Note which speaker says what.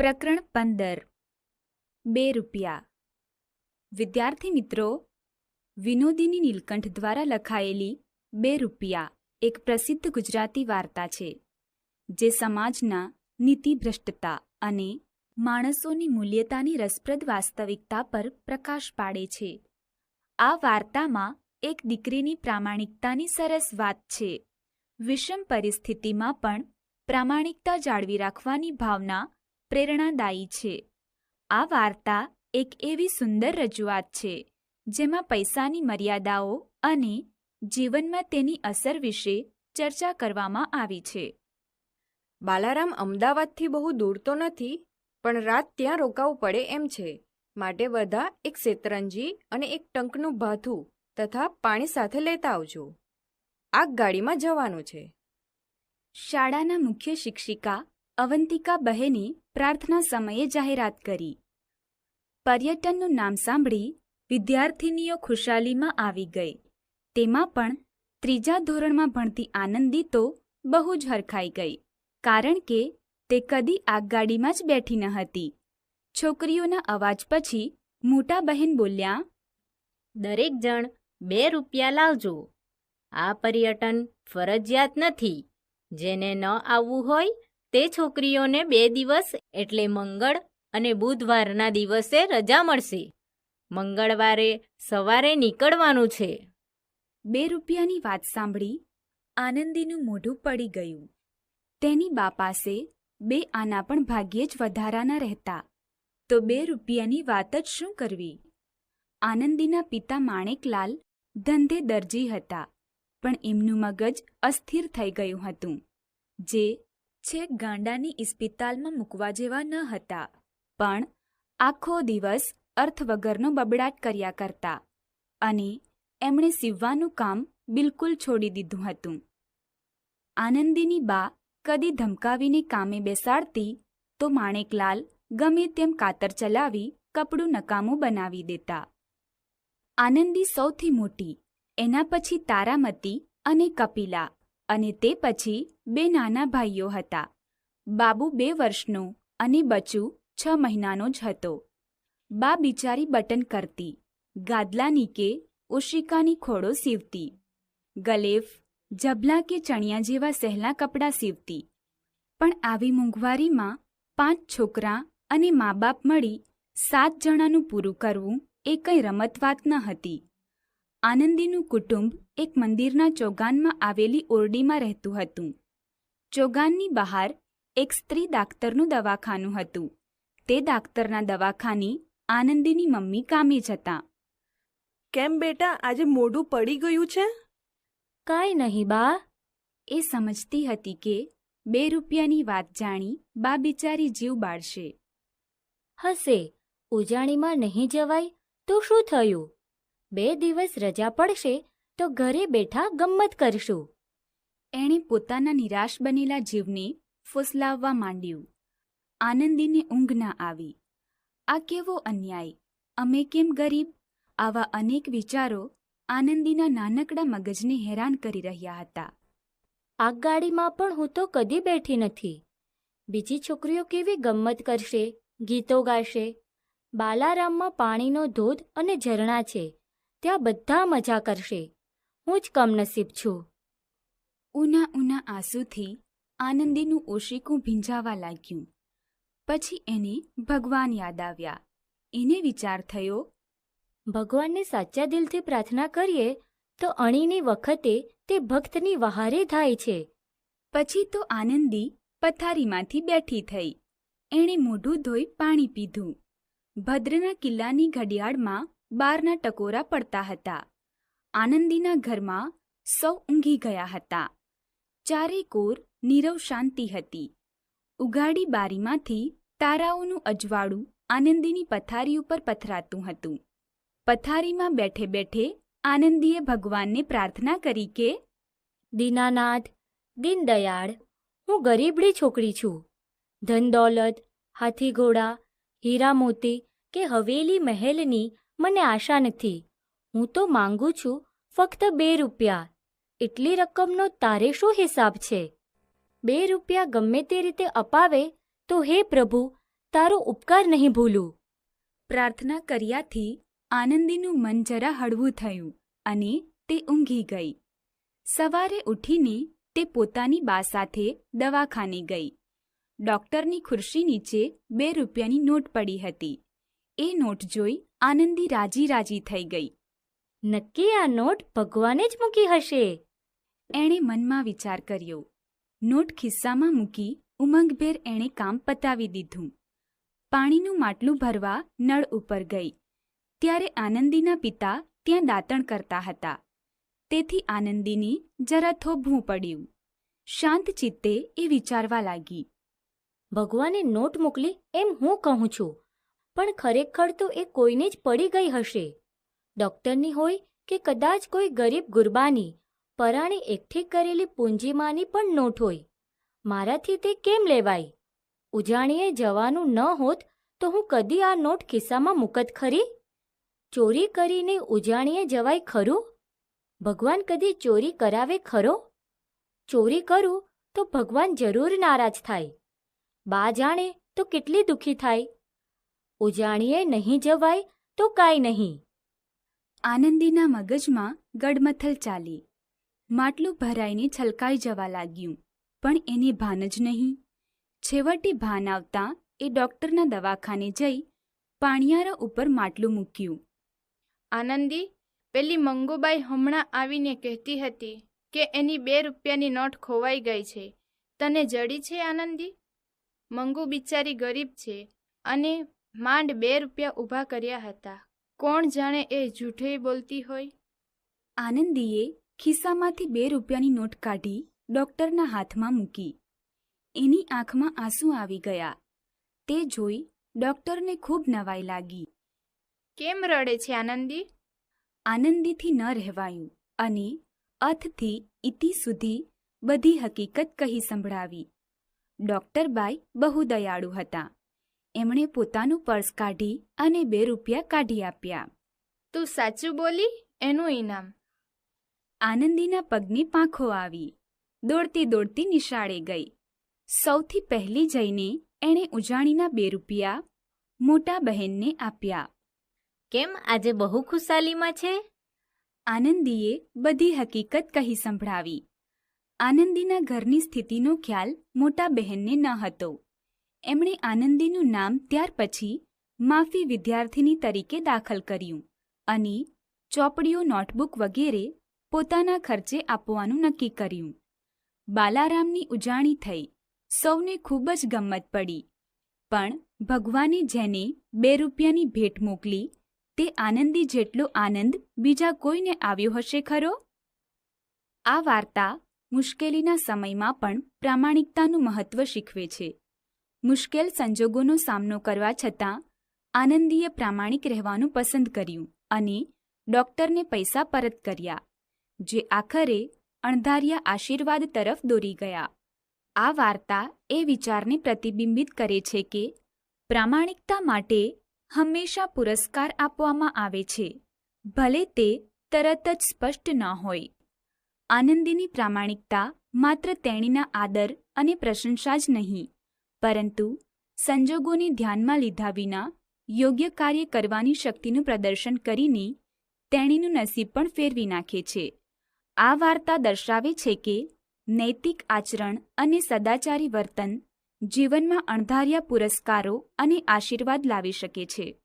Speaker 1: પ્રકરણ પંદર. બે રૂપિયા. વિદ્યાર્થી મિત્રો, વિનોદિની નીલકંઠ દ્વારા લખાયેલી બે રૂપિયા એક પ્રસિદ્ધ ગુજરાતી વાર્તા છે, જે સમાજના નીતિભ્રષ્ટતા અને માણસોની મૂલ્યતાની રસપ્રદ વાસ્તવિકતા પર પ્રકાશ પાડે છે. આ વાર્તામાં એક દીકરીની પ્રામાણિકતાની સરસ વાત છે. વિષમ પરિસ્થિતિમાં પણ પ્રામાણિકતા જાળવી રાખવાની ભાવના પ્રેરણાદાયી છે. આ વાર્તા એક એવી સુંદર રજૂઆત છે જેમાં પૈસાની મર્યાદાઓ અને જીવનમાં તેની અસર વિશે ચર્ચા કરવામાં આવી છે.
Speaker 2: બાલારામ અમદાવાદથી બહુ દૂર તો નથી પણ રાત ત્યાં રોકાવું પડે એમ છે. માટે બધા એક શેતરંજી અને એક ટંકનું ભાથું તથા પાણી સાથે લેતા આવજો. આગગાડીમાં જવાનું છે.
Speaker 1: શાળાના મુખ્ય શિક્ષિકા અવંતિકા બહેને પ્રાર્થના સમયે જાહેરાત કરી. પર્યટનનું નામ સાંભળી વિદ્યાર્થિનીઓ ખુશાલીમાં આવી ગઈ. તેમાં પણ ત્રીજા ધોરણમાં ભણતી આનંદી તો બહુ જ હરખાઈ ગઈ, કારણ કે તે કદી આગગાડીમાં જ બેઠી ન હતી. છોકરીઓના અવાજ પછી મોટા બહેન બોલ્યા,
Speaker 3: દરેક જણ બે રૂપિયા લાવજો. આ પર્યટન ફરજિયાત નથી. જેને ન આવવું હોય તે છોકરીઓને બે દિવસ એટલે મંગળ અને બુધવારના દિવસે રજા મળશે. મંગળવારે સવારે નીકળવાનું છે.
Speaker 1: બે રૂપિયાની વાત સાંભળી આનંદીનું મોઢું પડી ગયું. તેની બા પાસે બે આના પણ ભાગ્યે જ વધારાના રહેતા. તો બે રૂપિયાની વાત જ શું કરવી? આનંદીના પિતા માણેકલાલ ધંધે દરજી હતા, પણ એમનું મગજ અસ્થિર થઈ ગયું હતું, જે છેક ગાંડાની ઇસ્પિતાલમાં મૂકવા જેવા ન હતા. પણ આખો દિવસ અર્થ વગરનો બબડાટ કર્યા કરતા અને એમણે સીવવાનું કામ બિલકુલ છોડી દીધું હતું. આનંદીની બા કદી ધમકાવીને કામે બેસાડતી તો માણેકલાલ ગમે તેમ કાતર ચલાવી કપડું નકામું બનાવી દેતા. આનંદી સૌથી મોટી, એના પછી તારામતી અને કપિલા. અને તે પછી બે નાના ભાઈઓ હતા. બાબુ બે વર્ષનો અને બચુ છ મહિનાનો જ હતો. બા બિચારી બટન કરતી, ગાદલાની કે ઓશિકાની ખોડો સીવતી, ગલેફ જબલા કે ચણિયા જેવા સહેલા કપડાં સીવતી. પણ આવી મોંઘવારીમાં પાંચ છોકરા અને મા બાપ મળી સાત જણાનું પૂરું કરવું એ કંઈ રમત વાત ન હતી. આનંદીનું કુટુંબ એક મંદિરના ચોગાનમાં આવેલી ઓરડીમાં રહેતું હતું. ચોગાનની બહાર એક સ્ત્રી દાક્તરનું દવાખાનું હતું. તે દાક્તરના દવાખાની આનંદીની મમ્મી કામે જતા
Speaker 4: કેમ બેટા આજે મોઢું પડી ગયું છે?
Speaker 3: કાંઈ નહીં બા.
Speaker 1: એ સમજતી હતી કે બે રૂપિયાની વાત જાણી બા બિચારી જીવ બાળશે.
Speaker 3: હશે. ઉજાણીમાં નહીં જવાય તો શું થયું? બે દિવસ રજા પડશે તો ઘરે બેઠા ગમ્મત કરશું.
Speaker 1: એણે પોતાના નિરાશ બનેલા જીવને ફૂસલાવવા માંડ્યું. આનંદીને ઊંઘ ના આવી. આ કેવો અન્યાય? અમે કેમ ગરીબ? આવા અનેક વિચારો આનંદીના નાનકડા મગજને હેરાન કરી રહ્યા હતા.
Speaker 3: આગગાડીમાં પણ હું તો કદી બેઠી નથી. બીજી છોકરીઓ કેવી ગમ્મત કરશે ગીતો ગાશે? બાલારામમાં પાણીનો ધોધ અને ઝરણા છે. ત્યાં બધા મજા કરશે. હું જ કમનસીબ છું.
Speaker 1: ઉના ઉના આંસુથી આનંદીનું ઓશિકું ભીંજાવા લાગ્યું. પછી એને ભગવાન યાદ આવ્યા. એને વિચાર થયો
Speaker 3: ભગવાનને સાચા દિલથી પ્રાર્થના કરીએ તો અણીની વખતે તે ભક્તની વહારે થાય છે.
Speaker 1: પછી તો આનંદી પથારીમાંથી બેઠી થઈ. એણે મોઢું ધોઈ પાણી પીધું. ભદ્રના કિલ્લાની ઘડિયાળમાં બારના ટકોરા પડતા હતા. આનંદીના ઘરમાં સૌ ઊંઘી ગયા હતા. ચારે કોર નીરવ શાંતિ હતી. ઉગાડી બારીમાંથી તારાઓનું અજવાળું આનંદીની પથારી ઉપર પથરાતું હતું. પથારીમાં બેઠે બેઠે આનંદીએ ભગવાનને પ્રાર્થના કરી કે,
Speaker 3: દીનાનાથ, દીનદયાળ, હું ગરીબડી છોકરી છું. ધન દોલત હાથી ઘોડા હીરા મોતી કે હવેલી મહેલની મને આશા નથી. હું તો માંગુ છું ફક્ત બે રૂપિયા. એટલી રકમનો તારે શું હિસાબ છે? બે રૂપિયા ગમે તે રીતે અપાવે તો હે પ્રભુ,
Speaker 5: તારો ઉપકાર નહીં ભૂલું.
Speaker 1: પ્રાર્થના કર્યાથી આનંદીનું મન જરા હળવું થયું અને તે ઊંઘી ગઈ. સવારે ઉઠીને તે પોતાની બા સાથે દવાખાને ગઈ. ડૉક્ટરની ખુરશી નીચે બે રૂપિયાની નોટ પડી હતી. એ નોટ જોઈ આનંદી રાજી રાજી થઈ ગઈ.
Speaker 5: નક્કી આ નોટ ભગવાને જ મૂકી હશે?
Speaker 1: એણે મનમાં વિચાર કર્યો. નોટ ખિસ્સામાં મૂકી ઉમંગભેર એણે કામ પતાવી દીધું. પાણીનું માટલું ભરવા નળ ઉપર ગઈ. ત્યારે આનંદીના પિતા ત્યાં દાંતણ કરતા હતા. તેથી આનંદીની જરા થોભવું પડ્યું. શાંત ચિત્તે એ વિચારવા લાગી.
Speaker 5: ભગવાને નોટ મોકલી એમ હું કહું છું? પણ ખરેખર તો એ કોઈને જ પડી ગઈ હશે. ડૉક્ટરની હોય કે કદાચ કોઈ ગરીબ ગુરબાની, પરાણે એકઠી કરેલી પૂંજીમાંની પણ નોટ હોય. મારાથી તે કેમ લેવાય? ઉજાણીએ જવાનું ન હોત તો હું કદી આ નોટ ખિસ્સામાં મૂકત ખરી? ચોરી કરીને ઉજાણીએ જવાય ખરું? ભગવાન કદી ચોરી કરાવે ખરો? ચોરી કરું તો ભગવાન જરૂર નારાજ થાય. બા જાણે તો કેટલી દુઃખી થાય. ઉજાણીએ નહીં જવાય તો કાંઈ નહીં.
Speaker 1: આનંદીના મગજમાં ગડમથલ ચાલી. માટલું ભરાઈને છલકાઈ જવા લાગ્યું પણ એને ભાન જ નહીં. છેવટે ભાન આવતા એ ડૉક્ટરના દવાખાને જઈ પાણિયારા ઉપર માટલું મૂક્યું.
Speaker 6: આનંદી પેલી મંગુબાઈ હમણાં આવીને કહેતી હતી કે એની બે રૂપિયાની નોટ ખોવાઈ ગઈ છે. તને જડી છે આનંદી? મંગુ બિચારી ગરીબ છે અને માંડ બે રૂપિયા ઊભા કર્યા હતા. કોણ જાણે એ જૂઠે બોલતી હોય?
Speaker 1: આનંદીએ ખિસ્સામાંથી બે રૂપિયાની નોટ કાઢી ડૉક્ટરના હાથમાં મૂકી. એની આંખમાં આંસુ આવી ગયા. તે જોઈ ડૉક્ટરને ખૂબ નવાઈ લાગી.
Speaker 6: કેમ રડે છે આનંદી?
Speaker 1: આનંદીથી ન રહેવાયું અને અથથી ઇતિ સુધી બધી હકીકત કહી સંભળાવી. ડૉક્ટર બાઈ બહુ દયાળુ હતા. એમણે પોતાનું પર્સ કાઢી અને બે રૂપિયા કાઢી આપ્યા.
Speaker 6: તું સાચું બોલી? એનું ઇનામ
Speaker 1: આનંદીના પગની પાંખો આવી. દોડતી દોડતી નિશાળે ગઈ. સૌથી પહેલી જઈને એણે ઉજાણીના બે રૂપિયા મોટા બહેનને આપ્યા.
Speaker 3: કેમ આજે બહુ ખુશાલીમાં છે?
Speaker 1: આનંદીએ બધી હકીકત કહી સંભળાવી. આનંદીના ઘરની સ્થિતિનો ખ્યાલ મોટા બહેનને ન હતો. એમણે આનંદીનું નામ ત્યાર પછી માફી વિદ્યાર્થીની તરીકે દાખલ કર્યું અને ચોપડીઓ, નોટબુક વગેરે પોતાના ખર્ચે આપવાનું નક્કી કર્યું. બાલારામની ઉજાણી થઈ. સૌને ખૂબ જ ગમત પડી. પણ ભગવાને જેને બે રૂપિયાની ભેટ મોકલી, તે આનંદી જેટલો આનંદ બીજા કોઈને આવ્યો હશે ખરો? આ વાર્તા મુશ્કેલીના સમયમાં પણ પ્રામાણિકતાનું મહત્વ શીખવે છે. મુશ્કેલ સંજોગોનો સામનો કરવા છતાં આનંદીએ પ્રામાણિક રહેવાનું પસંદ કર્યું અને ડૉક્ટરને પૈસા પરત કર્યા, જે આખરે અણધાર્યા આશીર્વાદ તરફ દોરી ગયા. આ વાર્તા એ વિચારને પ્રતિબિંબિત કરે છે કે પ્રામાણિકતા માટે હંમેશા પુરસ્કાર આપવામાં આવે છે, ભલે તે તરત જ સ્પષ્ટ ન હોય. આનંદીની પ્રામાણિકતા માત્ર તેણીના આદર અને પ્રશંસા જ નહીં પરંતુ સંજોગોને ધ્યાનમાં લીધા વિના યોગ્ય કાર્ય કરવાની શક્તિનું પ્રદર્શન કરીને તેણીનું નસીબ પણ ફેરવી નાખે છે. આ વાર્તા દર્શાવે છે કે નૈતિક આચરણ અને સદાચારી વર્તન જીવનમાં અણધાર્યા પુરસ્કારો અને આશીર્વાદ લાવી શકે છે.